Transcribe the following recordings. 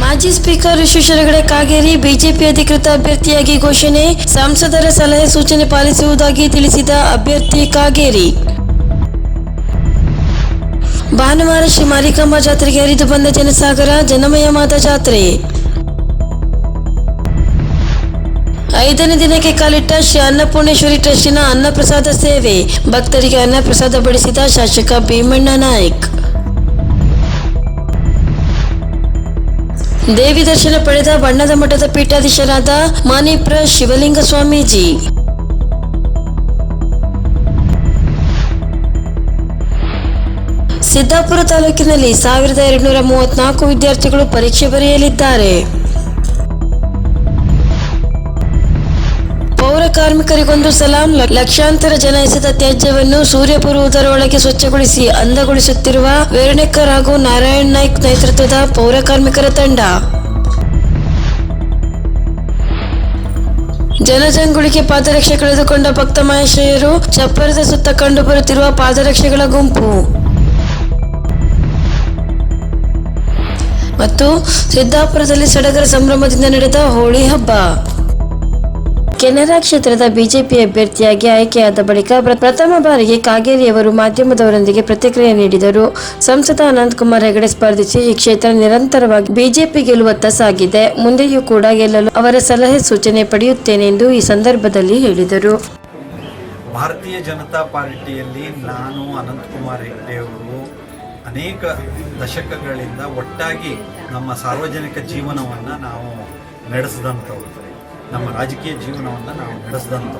ಮಾಜಿ speaker Vishweshwar Hegde Kageri BJP ಅಧಿಕೃತ ಅಭ್ಯರ್ಥಿಯಾಗಿ ಘೋಷಣೆ, ಸಂಸದರ ಸಲಹೆ ಸೂಚನೆ ಪಾಲಿಸುವುದಾಗಿ ತಿಳಿಸಿದ ಅಭ್ಯರ್ಥಿ ಕಾಗೇರಿ. ಭಾನುವಾರ ಶ್ರೀ ಮಾರಿಕಾಂಬಾ ಜಾತ್ರೆಗೆ ಹರಿದು ಬಂದ ಜನಸಾಗರ ಜನಮಯವಾದ ಜಾತ್ರೆ. ಐದನೇ ದಿನಕ್ಕೆ ಕಾಲಿಟ್ಟ ಶ್ರೀ ಅನ್ನಪೂರ್ಣೇಶ್ವರಿ ಟ್ರಸ್ಟಿನ ಅನ್ನಪ್ರಸಾದ ಸೇವೆ, ಭಕ್ತರಿಗೆ ಅನ್ನಪ್ರಸಾದ ಬಡಿಸಿದ ಶಾಸಕ ಭೀಮಣ್ಣ ನಾಯ್ಕ್. ದೇವಿ ದರ್ಶನ ಪಡೆದ ಬಣ್ಣದ ಮಠದ ಪೀಠಾಧೀಶರಾದ ಮಾನಿಪ್ರ ಶಿವಲಿಂಗ ಸ್ವಾಮೀಜಿ ಸಿದ್ದಾಪುರ ತಾಲೂಕಿನಲ್ಲಿ ಸಾವಿರದ ಎರಡುನೂರ ಮೂವತ್ನಾಲ್ಕು ವಿದ್ಯಾರ್ಥಿಗಳು ಪರೀಕ್ಷೆ ಬರೆಯಲಿದ್ದಾರೆ. ಕಾರ್ಮಿಕರಿಗೊಂದು ಸಲಾಂ ಲಕ್ಷಾಂತರ ಜನ ಎಸೆದ ತ್ಯಾಜ್ಯವನ್ನು ಸೂರ್ಯಪುರ ಒಳಗೆ ಸ್ವಚ್ಛಗೊಳಿಸಿ ಅಂದಗೊಳಿಸುತ್ತಿರುವ ವೇರಣೆಕ್ಕರ್ ಹಾಗೂ ನಾರಾಯಣ್ ನಾಯ್ಕ್ ನೇತೃತ್ವದ ಪೌರ ಕಾರ್ಮಿಕರ ತಂಡ. ಜನಜಂಗುಳಿಗೆ ಪಾದರಕ್ಷೆ ಕಳೆದುಕೊಂಡ ಭಕ್ತ ಮಹೇಶಯ್ಯರು ಚಪ್ಪರದ ಸುತ್ತ ಕಂಡುಬರುತ್ತಿರುವ ಪಾದರಕ್ಷೆಗಳ ಗುಂಪು. ಮತ್ತು ಸಿದ್ದಾಪುರದಲ್ಲಿ ಸಡಗರ ಸಂಭ್ರಮದಿಂದ ನಡೆದ ಹೋಳಿ ಹಬ್ಬ. ಕೆನರಾ ಕ್ಷೇತ್ರದ ಬಿಜೆಪಿ ಅಭ್ಯರ್ಥಿಯಾಗಿ ಆಯ್ಕೆಯಾದ ಬಳಿಕ ಪ್ರ- ಪ್ರಥಮ ಬಾರಿಗೆ ಕಾಗೇರಿಯವರು ಮಾಧ್ಯಮದವರೊಂದಿಗೆ ಪ್ರತಿಕ್ರಿಯೆ ನೀಡಿದರು. ಸಂಸದ ಅನಂತಕುಮಾರ್ ಹೆಗಡೆ ಸ್ಪರ್ಧಿಸಿ ಈ ಕ್ಷೇತ್ರ ನಿರಂತರವಾಗಿ ಬಿಜೆಪಿ ಗೆಲ್ಲುವತ್ತ ಸಾಗಿದೆ. ಮುಂದೆಯೂ ಕೂಡ ಗೆಲ್ಲಲು ಅವರ ಸಲಹೆ ಸೂಚನೆ ಪಡೆಯುತ್ತೇನೆ ಎಂದು ಈ ಸಂದರ್ಭದಲ್ಲಿ ಹೇಳಿದರು. ಭಾರತೀಯ ಜನತಾ ಪಾರ್ಟಿಯಲ್ಲಿ ನಾನು ಅನಂತಕುಮಾರ್ ಹೆಗಡೆಯವರು ಅನೇಕ ದಶಕಗಳಿಂದ ಒಟ್ಟಾಗಿ ನಮ್ಮ ಸಾರ್ವಜನಿಕ ಜೀವನವನ್ನು ನಾವು ನಡೆಸಿದಂಥವ್ರು. ನಮ್ಮ ರಾಜಕೀಯ ಜೀವನವನ್ನು ನಾವು ನಡೆಸಿದಂಥ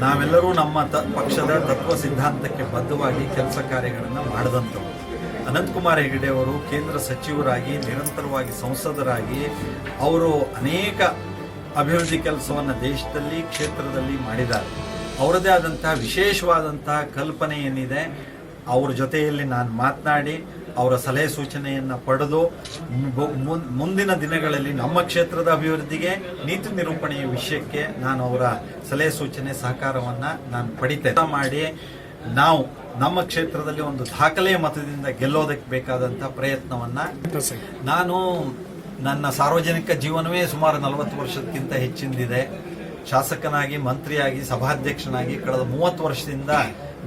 ನಾವೆಲ್ಲರೂ ನಮ್ಮ ತ, ಪಕ್ಷದ ತತ್ವ ಸಿದ್ಧಾಂತಕ್ಕೆ ಬದ್ಧವಾಗಿ ಕೆಲಸ ಕಾರ್ಯಗಳನ್ನು ಮಾಡಿದಂಥವು. ಅನಂತಕುಮಾರ್ ಹೆಗಡೆ ಅವರು ಕೇಂದ್ರ ಸಚಿವರಾಗಿ, ನಿರಂತರವಾಗಿ ಸಂಸದರಾಗಿ ಅವರು ಅನೇಕ ಅಭಿವೃದ್ಧಿ ಕೆಲಸವನ್ನು ದೇಶದಲ್ಲಿ, ಕ್ಷೇತ್ರದಲ್ಲಿ ಮಾಡಿದ್ದಾರೆ. ಅವರದೇ ಆದಂತಹ ವಿಶೇಷವಾದಂತಹ ಕಲ್ಪನೆ ಏನಿದೆ, ಅವ್ರ ಜೊತೆಯಲ್ಲಿ ನಾನು ಮಾತನಾಡಿ ಅವರ ಸಲಹೆ ಸೂಚನೆಯನ್ನು ಪಡೆದು ಮುಂದಿನ ದಿನಗಳಲ್ಲಿ ನಮ್ಮ ಕ್ಷೇತ್ರದ ಅಭಿವೃದ್ಧಿಗೆ ನೀತಿ ನಿರೂಪಣೆಯ ವಿಷಯಕ್ಕೆ ನಾನು ಅವರ ಸಲಹೆ ಸೂಚನೆ ಸಹಕಾರವನ್ನು ನಾನು ಪಡಿತೇನೆ. ಮಾಡಿ ನಾವು ನಮ್ಮ ಕ್ಷೇತ್ರದಲ್ಲಿ ಒಂದು ದಾಖಲೆಯ ಮತದಿಂದ ಗೆಲ್ಲೋದಕ್ಕೆ ಬೇಕಾದಂಥ ಪ್ರಯತ್ನವನ್ನು ನಾನು ನನ್ನ ಸಾರ್ವಜನಿಕ ಜೀವನವೇ ಸುಮಾರು ನಲವತ್ತು ವರ್ಷಕ್ಕಿಂತ ಹೆಚ್ಚಿಂದಿದೆ. ಶಾಸಕನಾಗಿ, ಮಂತ್ರಿಯಾಗಿ, ಸಭಾಧ್ಯಕ್ಷನಾಗಿ ಕಳೆದ ಮೂವತ್ತು ವರ್ಷದಿಂದ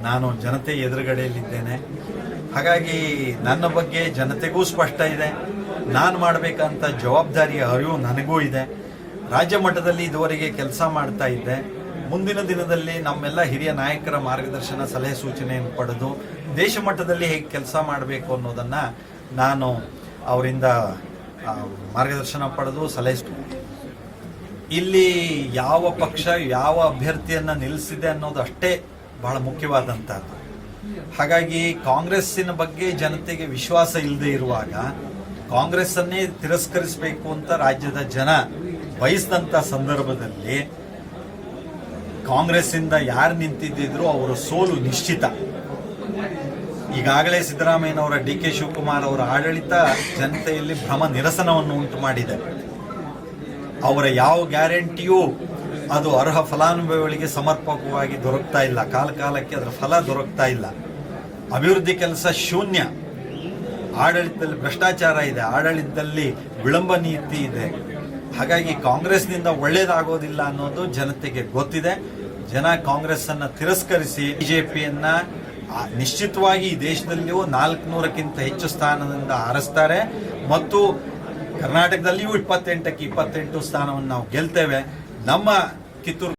ನಾನು ಜನತೆ ಎದುರುಗಡೆಯಲ್ಲಿದ್ದೇನೆ. ಹಾಗಾಗಿ ನನ್ನ ಬಗ್ಗೆ ಜನತೆಗೂ ಸ್ಪಷ್ಟ ಇದೆ. ನಾನು ಮಾಡಬೇಕಂತ ಜವಾಬ್ದಾರಿಯ ಅರಿವು ನನಗೂ ಇದೆ. ರಾಜ್ಯ ಮಟ್ಟದಲ್ಲಿ ಇದುವರೆಗೆ ಕೆಲಸ ಮಾಡ್ತಾ ಇದ್ದೆ. ಮುಂದಿನ ದಿನದಲ್ಲಿ ನಮ್ಮೆಲ್ಲ ಹಿರಿಯ ನಾಯಕರ ಮಾರ್ಗದರ್ಶನ, ಸಲಹೆ ಸೂಚನೆಯನ್ನು ಪಡೆದು ದೇಶ ಮಟ್ಟದಲ್ಲಿ ಹೇಗೆ ಕೆಲಸ ಮಾಡಬೇಕು ಅನ್ನೋದನ್ನು ನಾನು ಅವರಿಂದ ಮಾರ್ಗದರ್ಶನ ಪಡೆದು ಸಲಹೆ ಇಲ್ಲಿ ಯಾವ ಪಕ್ಷ ಯಾವ ಅಭ್ಯರ್ಥಿಯನ್ನು ನಿಲ್ಲಿಸಿದೆ ಅನ್ನೋದು ಅಷ್ಟೇ ಬಹಳ ಮುಖ್ಯವಾದಂತಹದ್ದು. ಹಾಗಾಗಿ ಕಾಂಗ್ರೆಸ್ಸಿನ ಬಗ್ಗೆ ಜನತೆಗೆ ವಿಶ್ವಾಸ ಇಲ್ಲದೆ ಇರುವಾಗ ಕಾಂಗ್ರೆಸ್ ಅನ್ನೇ ತಿರಸ್ಕರಿಸಬೇಕು ಅಂತ ರಾಜ್ಯದ ಜನ ಬಯಸಿದಂತ ಸಂದರ್ಭದಲ್ಲಿ ಕಾಂಗ್ರೆಸ್ಸಿಂದ ಯಾರು ನಿಂತಿದ್ದಿದ್ರು ಅವರ ಸೋಲು ನಿಶ್ಚಿತ. ಈಗಾಗಲೇ ಸಿದ್ದರಾಮಯ್ಯನವರ ಡಿ ಕೆ ಶಿವಕುಮಾರ್ ಅವರ ಆಡಳಿತ ಜನತೆಯಲ್ಲಿ ಭ್ರಮ ನಿರಸನವನ್ನು ಉಂಟು ಮಾಡಿದೆ. ಅವರ ಯಾವ ಗ್ಯಾರಂಟಿಯೂ ಅದು ಅರ್ಹ ಫಲಾನುಭವಿಗಳಿಗೆ ಸಮರ್ಪಕವಾಗಿ ದೊರಕ್ತಾ ಇಲ್ಲ. ಕಾಲ ಕಾಲಕ್ಕೆ ಅದರ ಫಲ ದೊರಕ್ತಾ ಇಲ್ಲ. ಅಭಿವೃದ್ಧಿ ಕೆಲಸ ಶೂನ್ಯ. ಆಡಳಿತದಲ್ಲಿ ಭ್ರಷ್ಟಾಚಾರ ಇದೆ. ಆಡಳಿತದಲ್ಲಿ ವಿಳಂಬ ನೀತಿ ಇದೆ. ಹಾಗಾಗಿ ಕಾಂಗ್ರೆಸ್ನಿಂದ ಒಳ್ಳೇದಾಗೋದಿಲ್ಲ ಅನ್ನೋದು ಜನತೆಗೆ ಗೊತ್ತಿದೆ. ಜನ ಕಾಂಗ್ರೆಸ್ ಅನ್ನ ತಿರಸ್ಕರಿಸಿ ಬಿಜೆಪಿಯನ್ನ ನಿಶ್ಚಿತವಾಗಿ ಈ ದೇಶದಲ್ಲಿಯೂ ನಾಲ್ಕುನೂರಕ್ಕಿಂತ ಹೆಚ್ಚು ಸ್ಥಾನದಿಂದ ಆರಿಸ್ತಾರೆ. ಮತ್ತು ಕರ್ನಾಟಕದಲ್ಲಿಯೂ ಇಪ್ಪತ್ತೆಂಟಕ್ಕೆ ಇಪ್ಪತ್ತೆಂಟು ಸ್ಥಾನವನ್ನು ನಾವು ಗೆಲ್ತೇವೆ. ನಮ್ಮ ಕಿತ್ತೂರು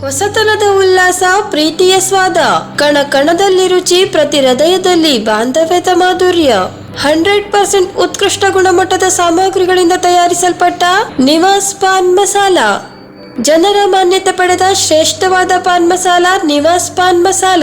ಹೊಸತನದ ಉಲ್ಲಾಸ, ಪ್ರೀತಿಯ ಸ್ವಾದ, ಕಣ ಕಣದಲ್ಲಿ ರುಚಿ, ಪ್ರತಿ ಹೃದಯದಲ್ಲಿ ಬಾಂಧವ್ಯದ ಮಾಧುರ್ಯ. ಹಂಡ್ರೆಡ್ ಪರ್ಸೆಂಟ್ ಉತ್ಕೃಷ್ಟ ಗುಣಮಟ್ಟದ ಸಾಮಗ್ರಿಗಳಿಂದ ತಯಾರಿಸಲ್ಪಟ್ಟ ನಿವಾಸ್ ಪಾನ್ ಮಸಾಲ. ಜನರ ಮಾನ್ಯತೆ ಪಡೆದ ಶ್ರೇಷ್ಠವಾದ ಪಾನ್ ಮಸಾಲ ನಿವಾಸ್ ಪಾನ್ ಮಸಾಲ.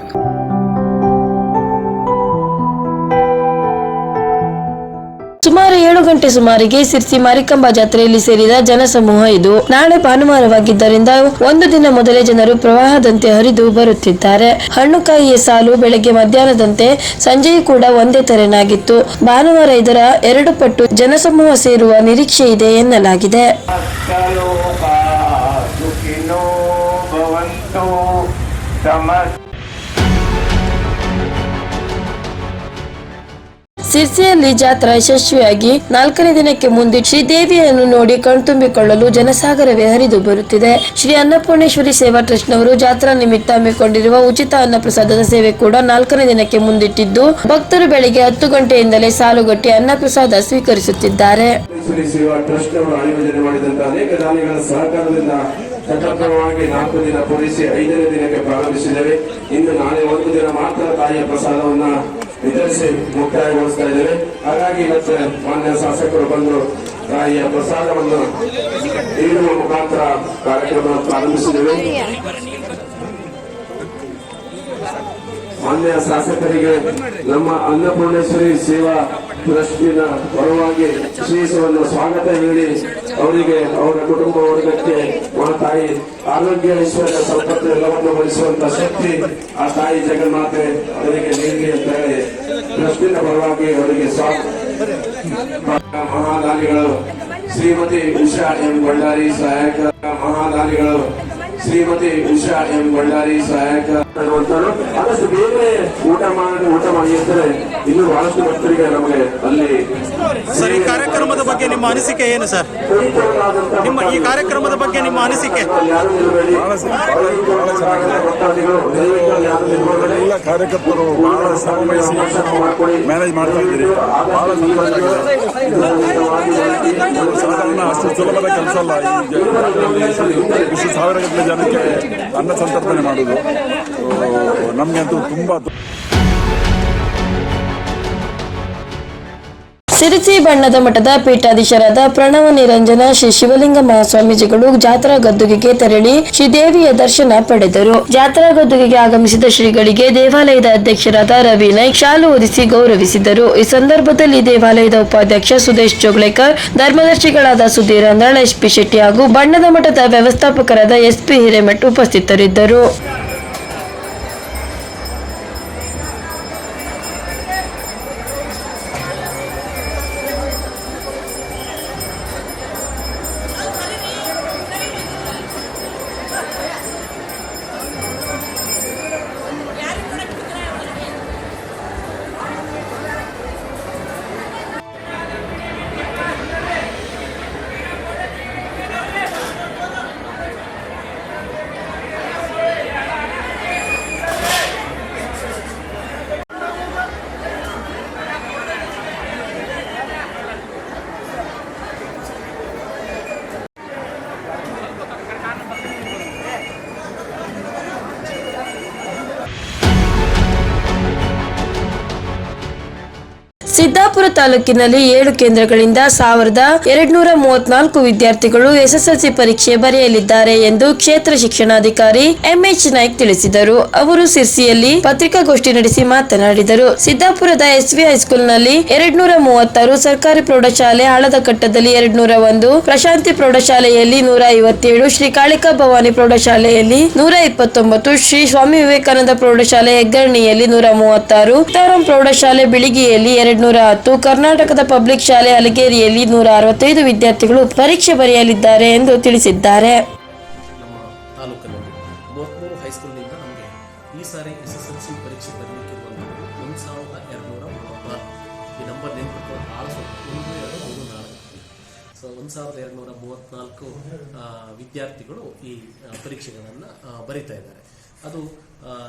ಸುಮಾರು ಏಳು ಗಂಟೆ ಸುಮಾರಿಗೆ ಸಿರ್ಸಿ ಮಾರಿಕಂಬ ಜಾತ್ರೆಯಲ್ಲಿ ಸೇರಿದ ಜನಸಮೂಹ ಇದು. ನಾಳೆ ಭಾನುವಾರವಾಗಿದ್ದರಿಂದ ಒಂದು ದಿನ ಮೊದಲೇ ಜನರು ಪ್ರವಾಹದಂತೆ ಹರಿದು ಬರುತ್ತಿದ್ದಾರೆ. ಹಣ್ಣುಕಾಯಿಯ ಸಾಲು ಬೆಳಗ್ಗೆ ಮಧ್ಯಾಹ್ನದಂತೆ ಸಂಜೆಯೂ ಕೂಡ ಒಂದೇ ತೆರನಾಗಿತ್ತು. ಭಾನುವಾರ ಇದರ ಎರಡು ಪಟ್ಟು ಜನಸಮೂಹ ಸೇರುವ ನಿರೀಕ್ಷೆ ಇದೆ ಎನ್ನಲಾಗಿದೆ. ಸಿರ್ಸಿಯಲ್ಲಿ ಜಾತ್ರಾ ಯಶಸ್ವಿಯಾಗಿ ನಾಲ್ಕನೇ ದಿನಕ್ಕೆ ಮುಂದೆ ಶ್ರೀದೇವಿಯನ್ನು ನೋಡಿ ಕಣ್ತುಂಬಿಕೊಳ್ಳಲು ಜನಸಾಗರವೇ ಹರಿದು ಬರುತ್ತಿದೆ. ಶ್ರೀ ಅನ್ನಪೂರ್ಣೇಶ್ವರಿ ಸೇವಾ ಟ್ರಸ್ಟ್ನವರು ಜಾತ್ರಾ ನಿಮಿತ್ತ ಹಮ್ಮಿಕೊಂಡಿರುವ ಉಚಿತ ಅನ್ನಪ್ರಸಾದದ ಸೇವೆ ಕೂಡ ನಾಲ್ಕನೇ ದಿನಕ್ಕೆ ಮುಂದಿಟ್ಟಿದ್ದು, ಭಕ್ತರು ಬೆಳಿಗ್ಗೆ ಹತ್ತು ಗಂಟೆಯಿಂದಲೇ ಸಾಲುಗಟ್ಟಿ ಅನ್ನಪ್ರಸಾದ ಸ್ವೀಕರಿಸುತ್ತಿದ್ದಾರೆ. ಶ್ರೀ ಸೇವಾ ಟ್ರಸ್ಟ್ ಆಯೋಜನೆ ಮಾಡಿದಂತಹ ಅನೇಕ ದಾನಿಗಳ ಸಹಕಾರದಿಂದ ಸತತವಾಗಿ ನಾಲ್ಕು ದಿನ ಪೂರೈಸಿ ಐದನೇ ದಿನಕ್ಕೆ ಪ್ರಾರಂಭಿಸಿದ್ದೇವೆ. ಇನ್ನು ನಾಳೆ ಒಂದು ದಿನ ಮಾತ್ರ ತಾಯಿಯ ಪ್ರಸಾದವನ್ನ ವಿತರಿಸಿ ಮುಕ್ತಾಯಗೊಳಿಸ್ತಾ ಇದ್ದೇವೆ. ಹಾಗಾಗಿ ಮತ್ತೆ ಮಾನ್ಯ ಶಾಸಕರು ಬಂದು ತಾಯಿಯ ಪ್ರಸಾದವನ್ನು ನೀಡುವ ಮುಖಾಂತರ ಕಾರ್ಯಕ್ರಮ ಪ್ರಾರಂಭಿಸಿದ್ದೇವೆ. ಮಾನ್ಯ ಶಾಸಕರಿಗೆ ನಮ್ಮ ಅನ್ನಪೂರ್ಣೇಶ್ವರಿ ಸೇವಾ ಟ್ರಸ್ಟಿನ ಪರವಾಗಿ ಶ್ರೀಸವನ್ನು ಸ್ವಾಗತ ಹೇಳಿ ಅವರಿಗೆ, ಅವರ ಕುಟುಂಬ ವರ್ಗಕ್ಕೆ ಅವರ ತಾಯಿ, ಆರೋಗ್ಯ, ಐಶ್ವರ್ಯ, ಸಂಪತ್ತು ಎಲ್ಲವನ್ನು ಭರಿಸುವಂತ ಶಕ್ತಿ ಆ ತಾಯಿ ಜಗನ್ಮಾತೆ ಅವರಿಗೆ ನೀಡಲಿ ಅಂತ ಹೇಳಿ ಟ್ರಸ್ಟಿನ ಪರವಾಗಿ ಅವರಿಗೆ ಮಹಾದಾನಿಗಳು, ಶ್ರೀಮತಿ ಉಷಾ ಎಂ ಬಳ್ಳಾರಿ ಸಹಾಯಕ, ಮಹಾದಾನಿಗಳು, ಶ್ರೀಮತಿ ಉಷಾ ಎಂ ಬಳ್ಳಾರಿ ಸಹಾಯಕ ಅನ್ನುವಂಥವ್ರು ಆದಷ್ಟು ಬೇಗನೆ ಊಟ ಮಾಡಿ ಊಟ ಮಾಡಿ ಅಂತಾರೆ ಇನ್ನು ಬಹಳಷ್ಟು ಭಕ್ತರಿಗೆ ನಮಗೆ ಅಲ್ಲಿ ಸರ್ ಈ ಕಾರ್ಯಕ್ರಮದ ಬಗ್ಗೆ ನಿಮ್ಮ ಅನಿಸಿಕೆ ಏನು ಸರ್? ನಿಮ್ಮ ಈ ಕಾರ್ಯಕ್ರಮದ ಬಗ್ಗೆ ನಿಮ್ಮ ಅನಿಸಿಕೆ? ಎಲ್ಲ ಕಾರ್ಯಕರ್ತರು ಬಹಳ ಶ್ರಮವಹಿಸಿ ಮ್ಯಾನೇಜ್ ಮಾಡ್ತಾ ಇದ್ದೀರಿ. ಬಹಳ ಸಂತೋಷ ಸಾಧಾರಣ ಅಷ್ಟು ಸುಲಭದ ಕೆಲಸ ಅಲ್ಲ. ಈ ಇಷ್ಟು ಸಾವಿರಗಟ್ಟಲೆ ಜನಕ್ಕೆ ಅನ್ನ ಸಂತರ್ಪಣೆ ಮಾಡೋದು ನಮಗಂತೂ ತುಂಬಾ ಸಿರಿಸಿ ಬಣ್ಣದ ಮಠದ ಪೀಠಾಧೀಶರಾದ ಪ್ರಣವ ನಿರಂಜನ ಶ್ರೀ ಶಿವಲಿಂಗ ಮಹಾಸ್ವಾಮೀಜಿಗಳು ಜಾತ್ರಾ ಗದ್ದುಗೆಗೆ ತೆರಳಿ ಶ್ರೀದೇವಿಯ ದರ್ಶನ ಪಡೆದರು. ಜಾತ್ರಾ ಗದ್ದುಗೆಗೆ ಆಗಮಿಸಿದ ಶ್ರೀಗಳಿಗೆ ದೇವಾಲಯದ ಅಧ್ಯಕ್ಷರಾದ ರವಿ ನಾಯ್ಕ್ ಶಾಲು ಹೊದಿಸಿ ಗೌರವಿಸಿದರು. ಈ ಸಂದರ್ಭದಲ್ಲಿ ದೇವಾಲಯದ ಉಪಾಧ್ಯಕ್ಷ ಸುದೇಶ್ ಜೋಗ್ಲೇಕರ್ ಧರ್ಮದರ್ಶಿಗಳಾದ ಸುಧೀರ್ ಅಂದ್ರಾಳ್ ಎಸ್ ಪಿ ಶೆಟ್ಟಿ ಹಾಗೂ ಬಣ್ಣದ ಮಠದ ವ್ಯವಸ್ಥಾಪಕರಾದ ಎಸ್ ಪಿ ಹಿರೇಮಠ್ ಉಪಸ್ಥಿತರಿದ್ದರು. ಸಿದ್ದಾಪುರ ತಾಲೂಕಿನಲ್ಲಿ ಏಳು ಕೇಂದ್ರಗಳಿಂದ ಸಾವಿರದ ಎರಡ್ನೂರ ಮೂವತ್ನಾಲ್ಕು ವಿದ್ಯಾರ್ಥಿಗಳು ಎಸ್ಎಸ್ಎಲ್ಸಿ ಪರೀಕ್ಷೆ ಬರೆಯಲಿದ್ದಾರೆ ಎಂದು ಕ್ಷೇತ್ರ ಶಿಕ್ಷಣಾಧಿಕಾರಿ ಎಂಎಚ್ ನಾಯ್ಕ್ ತಿಳಿಸಿದರು. ಅವರು ಸಿರ್ಸಿಯಲ್ಲಿ ಪತ್ರಿಕಾಗೋಷ್ಠಿ ನಡೆಸಿ ಮಾತನಾಡಿದರು. ಸಿದ್ದಾಪುರದ ಎಸ್ವಿ ಹೈಸ್ಕೂಲ್ನಲ್ಲಿ ಎರಡ್ನೂರ ಮೂವತ್ತಾರು ಸರ್ಕಾರಿ ಪ್ರೌಢಶಾಲೆ ಆಳದ ಕಟ್ಟದಲ್ಲಿ ಎರಡ್ನೂರ ಒಂದು, ಪ್ರಶಾಂತಿ ಪ್ರೌಢಶಾಲೆಯಲ್ಲಿ ನೂರ ಐವತ್ತೇಳು, ಶ್ರೀ ಕಾಳಿಕಾ ಭವಾನಿ ಪ್ರೌಢಶಾಲೆಯಲ್ಲಿ ನೂರ ಇಪ್ಪತ್ತೊಂಬತ್ತು, ಶ್ರೀ ಸ್ವಾಮಿ ವಿವೇಕಾನಂದ ಪ್ರೌಢಶಾಲೆ ಹೆಗ್ಗರಣಿಯಲ್ಲಿ ನೂರ ಮೂವತ್ತಾರು ತಾರಂ ಪ್ರೌಢಶಾಲೆ ಬಿಳಿಗಿಯಲ್ಲಿ ಎರಡ್ನೂರ ಹತ್ತು. ಕರ್ನಾಟಕದ ಪಬ್ಲಿಕ್ ಶಾಲೆ ಅಲಗೇರಿಯಲ್ಲಿ ನೂರ ಅರವತ್ತೈದು ವಿದ್ಯಾರ್ಥಿಗಳು ಪರೀಕ್ಷೆ ಬರೆಯಲಿದ್ದಾರೆ ಎಂದು ತಿಳಿಸಿದ್ದಾರೆ. ಸಾವಿರದ ಎರಡು ಎರಡುನೂರ ಮೂವತ್ತ್ನಾಲ್ಕು ವಿದ್ಯಾರ್ಥಿಗಳು ಈ ಪರೀಕ್ಷೆಗಳನ್ನು ಬರೀತಾ ಇದ್ದಾರೆ. ಅದು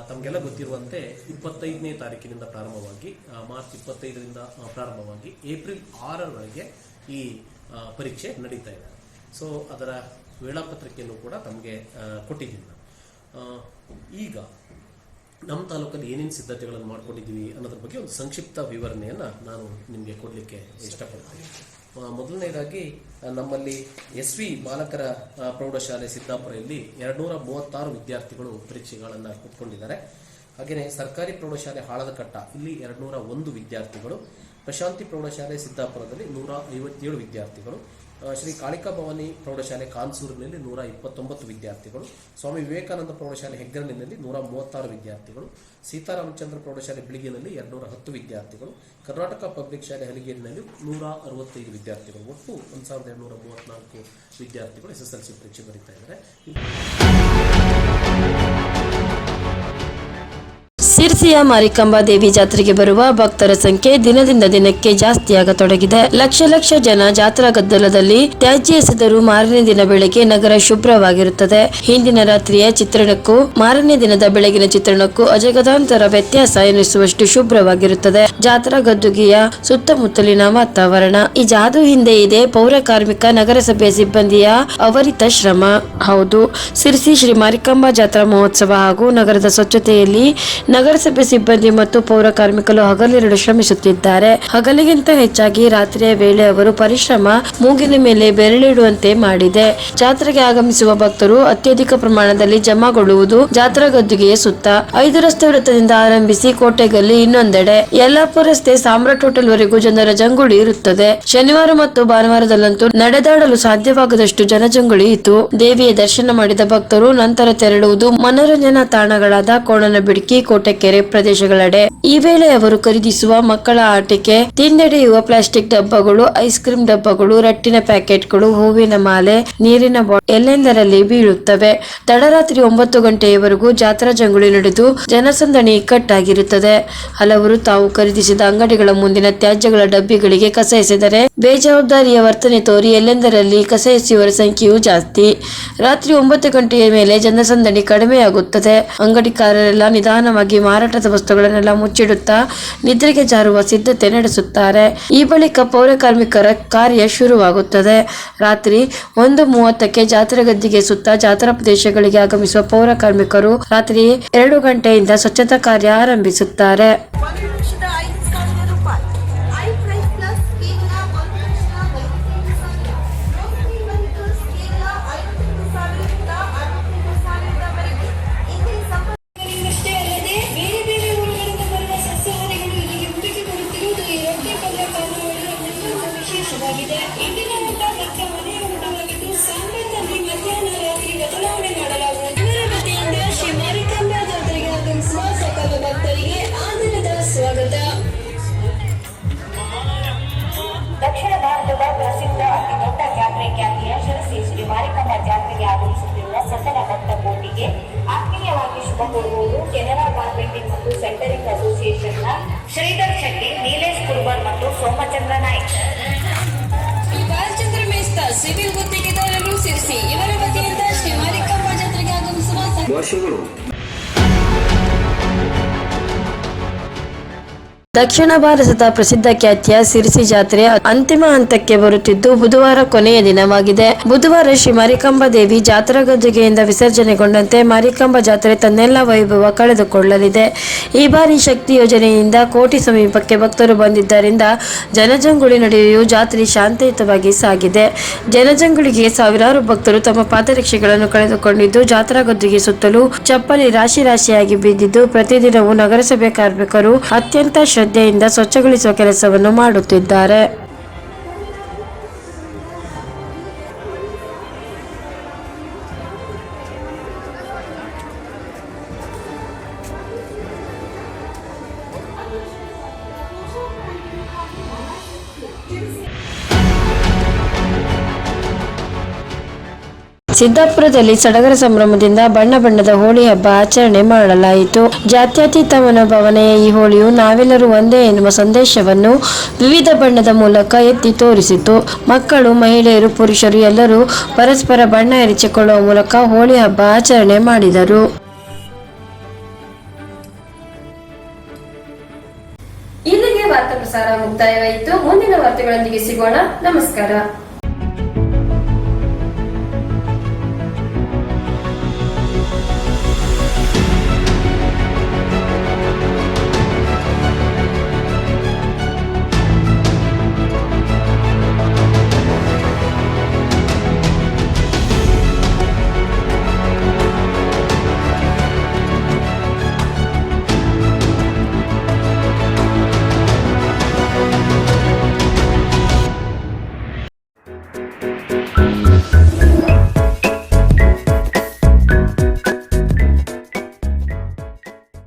ತಮಗೆಲ್ಲ ಗೊತ್ತಿರುವಂತೆ ಇಪ್ಪತ್ತೈದನೇ ತಾರೀಕಿನಿಂದ ಪ್ರಾರಂಭವಾಗಿ ಮಾರ್ಚ್ ಇಪ್ಪತ್ತೈದರಿಂದ ಪ್ರಾರಂಭವಾಗಿ ಏಪ್ರಿಲ್ ಆರರವರೆಗೆ ಈ ಪರೀಕ್ಷೆ ನಡೀತಾ ಇದೆ ಸೊ ಅದರ ವೇಳಾಪತ್ರಿಕೆಯನ್ನು ಕೂಡ ತಮಗೆ ಕೊಟ್ಟಿದ್ದೀನಿ. ಈಗ ನಮ್ಮ ತಾಲೂಕಲ್ಲಿ ಏನೇನು ಸಿದ್ಧತೆಗಳನ್ನು ಮಾಡ್ಕೊಂಡಿದ್ದೀವಿ ಅನ್ನೋದ್ರ ಬಗ್ಗೆ ಒಂದು ಸಂಕ್ಷಿಪ್ತ ವಿವರಣೆಯನ್ನು ನಾನು ನಿಮಗೆ ಕೊಡಲಿಕ್ಕೆ ಇಷ್ಟಪಡ್ತೀನಿ ಮೊದಲನೇದಾಗಿ ನಮ್ಮಲ್ಲಿ ಎಸ್ ವಿ ಬಾಲಕರ ಪ್ರೌಢಶಾಲೆ ಸಿದ್ದಾಪುರದಲ್ಲಿ ಎರಡ್ನೂರ ಮೂವತ್ತಾರು ವಿದ್ಯಾರ್ಥಿಗಳು ಪರೀಕ್ಷೆಗಳನ್ನು ಕೊಟ್ಕೊಂಡಿದ್ದಾರೆ. ಹಾಗೆಯೇ ಸರ್ಕಾರಿ ಪ್ರೌಢಶಾಲೆ ಹಾಳದಕಟ್ಟ, ಇಲ್ಲಿ ಎರಡ್ನೂರ ಒಂದು ವಿದ್ಯಾರ್ಥಿಗಳು, ಪ್ರಶಾಂತಿ ಪ್ರೌಢಶಾಲೆ ಸಿದ್ದಾಪುರದಲ್ಲಿ ನೂರ ಐವತ್ತೇಳು ವಿದ್ಯಾರ್ಥಿಗಳು ಶ್ರೀ ಕಾಳಿಕಾ ಭವಾನಿ ಪ್ರೌಢಶಾಲೆ ಕಾನ್ಸೂರಿನಲ್ಲಿ ನೂರ ಇಪ್ಪತ್ತೊಂಬತ್ತು ವಿದ್ಯಾರ್ಥಿಗಳು, ಸ್ವಾಮಿ ವಿವೇಕಾನಂದ ಪ್ರೌಢಶಾಲೆ ಹೆಗ್ಗರಣಿನಲ್ಲಿ ನೂರ ಮೂವತ್ತಾರು ವಿದ್ಯಾರ್ಥಿಗಳು, ಸೀತಾರಾಮಚಂದ್ರ ಪ್ರೌಢಶಾಲೆ ಬಿಳಿಗಿನಲ್ಲಿ ಎರಡ್ನೂರ ಹತ್ತು ವಿದ್ಯಾರ್ಥಿಗಳು, ಕರ್ನಾಟಕ ಪಬ್ಲಿಕ್ ಶಾಲೆ ಹಲಿಗೇರಿನಲ್ಲಿ ನೂರ ಅರವತ್ತೈದು ವಿದ್ಯಾರ್ಥಿಗಳು. ಒಟ್ಟು ಒಂದು ಸಾವಿರದ ಎರಡುನೂರ ಮೂವತ್ತ್ನಾಲ್ಕು ವಿದ್ಯಾರ್ಥಿಗಳು ಎಸ್ ಎಸ್ ಎಲ್ ಸಿ ಪರೀಕ್ಷೆ ಬರೀತಾ ಇದ್ದಾರೆ. ಸಿರ್ಸಿಯ ಮಾರಿಕಾಂಬಾ ದೇವಿ ಜಾತ್ರೆಗೆ ಬರುವ ಭಕ್ತರ ಸಂಖ್ಯೆ ದಿನದಿಂದ ದಿನಕ್ಕೆ ಜಾಸ್ತಿಯಾಗತೊಡಗಿದೆ. ಲಕ್ಷ ಲಕ್ಷ ಜನ ಜಾತ್ರಾ ಗದ್ದಲದಲ್ಲಿ ತ್ಯಾಜ್ಯ ಎಸೆದರೂ ಮಾರನೇ ದಿನ ಬೆಳಗ್ಗೆ ನಗರ ಶುಭ್ರವಾಗಿರುತ್ತದೆ. ಹಿಂದಿನ ರಾತ್ರಿಯ ಚಿತ್ರಣಕ್ಕೂ ಮಾರನೇ ದಿನದ ಬೆಳಗಿನ ಚಿತ್ರಣಕ್ಕೂ ಅಜಗದಾಂತರ ವ್ಯತ್ಯಾಸ ಎನಿಸುವಷ್ಟು ಶುಭ್ರವಾಗಿರುತ್ತದೆ. ಜಾತ್ರಾ ಗದ್ದುಗೆಯ ಸುತ್ತಮುತ್ತಲಿನ ವಾತಾವರಣ. ಈ ಜಾದು ಹಿಂದೆ ಇದೆ ಪೌರ ಕಾರ್ಮಿಕ, ನಗರಸಭೆ ಸಿಬ್ಬಂದಿಯ ಅವರಿತ ಶ್ರಮ. ಹೌದು ಸಿರ್ಸಿ ಶ್ರೀ ಮಾರಿಕಾಂಬಾ ಜಾತ್ರಾ ಮಹೋತ್ಸವ ಹಾಗೂ ನಗರದ ಸ್ವಚ್ಛತೆಯಲ್ಲಿ ನಗರಸಭೆ ಸಿಬ್ಬಂದಿ ಮತ್ತು ಪೌರ ಕಾರ್ಮಿಕರು ಹಗಲಿರಡು ಶ್ರಮಿಸುತ್ತಿದ್ದಾರೆ. ಹಗಲಿಗಿಂತ ಹೆಚ್ಚಾಗಿ ರಾತ್ರಿಯ ವೇಳೆ ಅವರು ಪರಿಶ್ರಮ, ಮೂಗಿನ ಮೇಲೆ ಬೆರಳಿಡುವಂತೆ ಮಾಡಿದೆ. ಜಾತ್ರೆಗೆ ಆಗಮಿಸುವ ಭಕ್ತರು ಅತ್ಯಧಿಕ ಪ್ರಮಾಣದಲ್ಲಿ ಜಮಾಗೊಳ್ಳುವುದು ಜಾತ್ರಾ ಗದ್ದುಗೆಯ ಸುತ್ತ. ಐದು ರಸ್ತೆ ವೃತ್ತದಿಂದ ಆರಂಭಿಸಿ ಕೋಟೆಗಲ್ಲಿ ಇನ್ನೊಂದೆಡೆ. ಯಲ್ಲಾಪುರ ರಸ್ತೆ ಸಾಮ್ರಾಟ್ ಹೋಟೆಲ್ ವರೆಗೂ ಜನರ ಜಂಗುಳಿ ಇರುತ್ತದೆ. ಶನಿವಾರ ಮತ್ತು ಭಾನುವಾರದಲ್ಲಂತೂ ನಡೆದಾಡಲು ಸಾಧ್ಯವಾಗದಷ್ಟು ಜನಜಂಗುಳಿ ಇತ್ತು. ದೇವಿಯ ದರ್ಶನ ಮಾಡಿದ ಭಕ್ತರು ನಂತರ ತೆರಳುವುದು ಮನೋರಂಜನಾ ತಾಣಗಳಾದ ಕೋಣನಬಿಡ್ಕಿ ಕೋಟೆಕೆರೆ ಪ್ರದೇಶಗಳೆಡೆ. ಈ ವೇಳೆ ಅವರು ಖರೀದಿಸುವ ಮಕ್ಕಳ ಆಟಿಕೆ ತಿಂದೆಡೆಯುವ ಪ್ಲಾಸ್ಟಿಕ್ ಡಬ್ಬಗಳು, ಐಸ್ ಕ್ರೀಮ್ ಡಬ್ಬಗಳು, ರಟ್ಟಿನ ಪ್ಯಾಕೆಟ್ಗಳು, ಹೂವಿನ ಮಾಲೆ, ನೀರಿನ ಬಾಟಲ್ ಎಲ್ಲೆಂದರಲ್ಲಿ ಬೀಳುತ್ತವೆ. ತಡರಾತ್ರಿ ಒಂಬತ್ತು ಗಂಟೆಯವರೆಗೂ ಜಾತ್ರಾ ಜಂಗುಳಿ ನಡೆದು ಜನಸಂದಣಿ ಇಕ್ಕಟ್ಟಾಗಿರುತ್ತದೆ ಹಲವರು ತಾವು ಖರೀದಿಸಿದ ಅಂಗಡಿಗಳ ಮುಂದಿನ ತ್ಯಾಜ್ಯಗಳ ಡಬ್ಬಿಗಳಿಗೆ ಕಸ ಎಸೆದರೆ ಬೇಜವಾಬ್ದಾರಿಯ ವರ್ತನೆ ತೋರಿ ಎಲ್ಲೆಂದರಲ್ಲಿ ಕಸ ಎಸೆಯುವರ ಸಂಖ್ಯೆಯೂ ಜಾಸ್ತಿ. ರಾತ್ರಿ ಒಂಬತ್ತು ಗಂಟೆಯ ಮೇಲೆ ಜನಸಂದಣಿ ಕಡಿಮೆಯಾಗುತ್ತದೆ. ಅಂಗಡಿಕಾರರೆಲ್ಲ ನಿಧಾನವಾಗಿ ಮಾರಾಟದ ವಸ್ತುಗಳನ್ನೆಲ್ಲ ಮುಚ್ಚಿಡುತ್ತಾ ನಿದ್ರೆಗೆ ಜಾರುವ ಸಿದ್ಧತೆ ನಡೆಸುತ್ತಾರೆ. ಈ ಬಳಿಕ ಪೌರ ಕಾರ್ಮಿಕರ ಕಾರ್ಯ ಶುರುವಾಗುತ್ತದೆ. ರಾತ್ರಿ ಒಂದು ಮೂವತ್ತಕ್ಕೆ ಜಾತ್ರೆ ಗದ್ದಿಗೆ ಸುತ್ತ ಜಾತ್ರಾ ಪ್ರದೇಶಗಳಿಗೆ ಆಗಮಿಸುವ ಪೌರ ಕಾರ್ಮಿಕರು ರಾತ್ರಿ ಎರಡು ಗಂಟೆಯಿಂದ ಸ್ವಚ್ಛತಾ ಕಾರ್ಯ ಆರಂಭಿಸುತ್ತಾರೆ. ದಕ್ಷಿಣ ಭಾರತದ ಪ್ರಸಿದ್ಧ ಅತಿ ದೊಡ್ಡ ಜಾತ್ರೆ ಖ್ಯಾತಿಯ ಶಿರಸೇಶ್ವರಿ ಶ್ರೀ ಮಾರಿಕಮ್ಮ ಜಾತ್ರೆಗೆ ಆಗಮಿಸುತ್ತಿರುವ ಸಕಲ ಭಕ್ತ ಕೋಟಿಗೆ ಆತ್ಮೀಯವಾಗಿ ಶುಭ ಕೋರುವುದು ಕೆನರಾ ಕಾರ್ಪೆಂಟಿಂಗ್ ಮತ್ತು ಸೆಂಟರಿಂಗ್ ಅಸೋಸಿಯೇಷನ್ನ ಶ್ರೀಧರ್ ಶೆಟ್ಟಿ ನೀಲೇಶ್ ಕುರ್ಬರ್ ಮತ್ತು ಸೋಮಚಂದ್ರ ನಾಯ್ಕ್. ಬಾಲಚಂದ್ರ ಮೇಸ್ತಾ ಸಿವಿಲ್ ಗುತ್ತಿಗೆದಾರರು ಸೇರಿಸಿ ಇವರ ವತಿಯಿಂದ ಶ್ರೀ ಮಾರಿಕಮ್ಮ ಜಾತ್ರೆಗೆ ಆಗಮಿಸುವ ವರ್ಷಗಳು ದಕ್ಷಿಣ ಭಾರತದ ಪ್ರಸಿದ್ಧ ಖ್ಯಾತಿಯ ಸಿರಿಸಿ ಜಾತ್ರೆ ಅಂತಿಮ ಹಂತಕ್ಕೆ ಬರುತ್ತಿದ್ದು ಬುಧವಾರ ಕೊನೆಯ ದಿನವಾಗಿದೆ. ಬುಧವಾರ ಶ್ರೀ ಮಾರಿಕಾಂಬಾ ದೇವಿ ಜಾತ್ರಾ ಗದ್ದುಗೆಯಿಂದ ವಿಸರ್ಜನೆಗೊಂಡಂತೆ ಮಾರಿಕಾಂಬಾ ಜಾತ್ರೆ ತನ್ನೆಲ್ಲ ವೈಭವ ಕಳೆದುಕೊಳ್ಳಲಿದೆ. ಈ ಬಾರಿ ಶಕ್ತಿ ಯೋಜನೆಯಿಂದ ಕೋಟಿ ಸಮೀಪಕ್ಕೆ ಭಕ್ತರು ಬಂದಿದ್ದರಿಂದ ಜನಜಂಗುಳಿ ನಡೆಯೂ ಜಾತ್ರೆ ಶಾಂತಿಯುತವಾಗಿ ಸಾಗಿದೆ. ಜನಜಂಗುಳಿಗೆ ಸಾವಿರಾರು ಭಕ್ತರು ತಮ್ಮ ಪಾದರಕ್ಷೆಗಳನ್ನು ಕಳೆದುಕೊಂಡಿದ್ದು, ಜಾತ್ರಾ ಗದ್ದುಗೆ ಸುತ್ತಲೂ ಚಪ್ಪಲಿ ರಾಶಿ ರಾಶಿಯಾಗಿ ಬಿದ್ದಿದ್ದು, ಪ್ರತಿದಿನವೂ ನಗರಸಭೆ ಕಾರ್ಮಿಕರು ಅತ್ಯಂತ ಶ್ರದ್ಧೆಯಿಂದ ಸ್ವಚ್ಛಗೊಳಿಸುವ ಕೆಲಸವನ್ನು ಮಾಡುತ್ತಿದ್ದಾರೆ. ಸಿದ್ದಾಪುರದಲ್ಲಿ ಸಡಗರ ಸಂಭ್ರಮದಿಂದ ಬಣ್ಣ ಬಣ್ಣದ ಹೋಳಿ ಹಬ್ಬ ಆಚರಣೆ ಮಾಡಲಾಯಿತು. ಜಾತ್ಯತೀತ ಮನೋಭಾವನೆಯ ಈ ಹೋಳಿಯು ನಾವೆಲ್ಲರೂ ಒಂದೇ ಎನ್ನುವ ಸಂದೇಶವನ್ನು ವಿವಿಧ ಬಣ್ಣದ ಮೂಲಕ ಎತ್ತಿ ತೋರಿಸಿತು. ಮಕ್ಕಳು, ಮಹಿಳೆಯರು, ಪುರುಷರು ಎಲ್ಲರೂ ಪರಸ್ಪರ ಬಣ್ಣ ಎರಚಿಕೊಳ್ಳುವ ಮೂಲಕ ಹೋಳಿ ಹಬ್ಬ ಆಚರಣೆ ಮಾಡಿದರು. ಇಲ್ಲಿಗೆ ವಾರ್ತಾ ಪ್ರಸಾರ ಮುಕ್ತಾಯವಾಯಿತು. ಮುಂದಿನ ವಾರ್ತೆಗಳೊಂದಿಗೆ ಸಿಗೋಣ. ನಮಸ್ಕಾರ.